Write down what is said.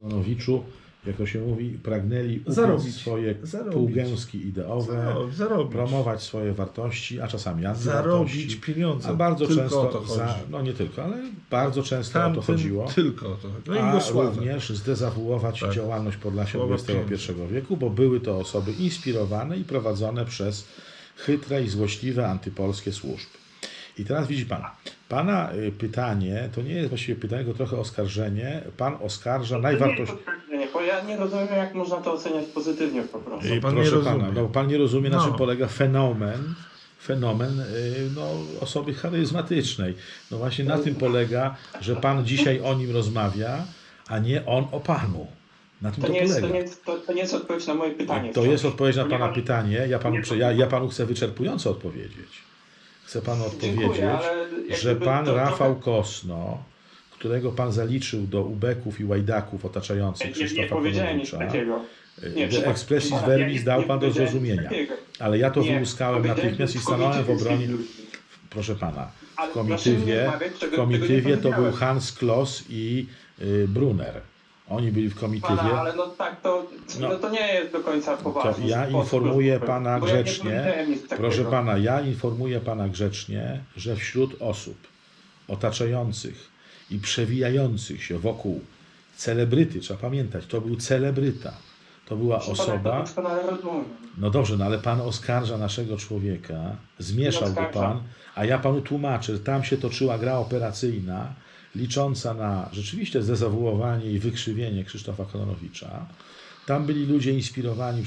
Kononowiczu, jak to się mówi, pragnęli Zarobić. swoje Zarobić. półgęski ideowe, Zaro- zarobić. promować swoje wartości, a czasami Zarobić pieniądze. A bardzo Tylko często, o to chodzi. za, no nie tylko, ale bardzo często o to Tamtym chodziło. Tylko o to. No i a Jugosławia. również zdezawuować Tak. działalność Podlasia Słowa XXI wieku, bo były to osoby inspirowane i prowadzone przez chytre i złośliwe antypolskie służby. I teraz widzi Pan, Pana y, pytanie to nie jest właściwie pytanie, tylko trochę oskarżenie. Pan oskarża nie jest najwartościowsze. oskarżenie, bo ja nie rozumiem, jak można to oceniać pozytywnie po prostu. No, pan nie Proszę rozumie. pana, no, pan nie rozumie, na No. czym polega fenomen, fenomen y, no, osoby charyzmatycznej. No właśnie na tym polega, że pan dzisiaj o nim rozmawia, a nie on o panu. Na tym To to, nie, jest, to, polega. nie, jest- to, to nie jest odpowiedź na moje pytanie. To jest odpowiedź na pana pytanie. Ja panu, Nie, prze- ja, ja panu chcę wyczerpująco odpowiedzieć. Chcę panu odpowiedzieć, Dziękuję, że pan to Rafał trochę- Kosno, którego pan zaliczył do ubeków i łajdaków otaczających Nie, nie Krzysztofa powiedziałem nic takiego. Nie, przepraszam, expressis pana, verbis nie- dał nie pan do zrozumienia. Ale ja to Nie, wyłuskałem natychmiast i stanąłem w obronie. Proszę pana, w nie komitywie, w komitywie nie to był. Hans Kloss i y, Brunner. Oni byli w komitywie. Pana, ale no tak, to, No. no. to nie jest do końca To poważny ja informuję pana ja grzecznie. takiego. Proszę pana, ja informuję pana grzecznie, że wśród osób otaczających i przewijających się wokół celebryty, trzeba pamiętać, to był celebryta. To była Proszę pana, osoba. Rozumiem. No dobrze, no ale pan oskarża naszego człowieka, zmieszał go pan, a ja panu tłumaczę, że tam się toczyła gra operacyjna, licząca na rzeczywiście zdezawuowanie i wykrzywienie Krzysztofa Kononowicza. Tam byli ludzie inspirowani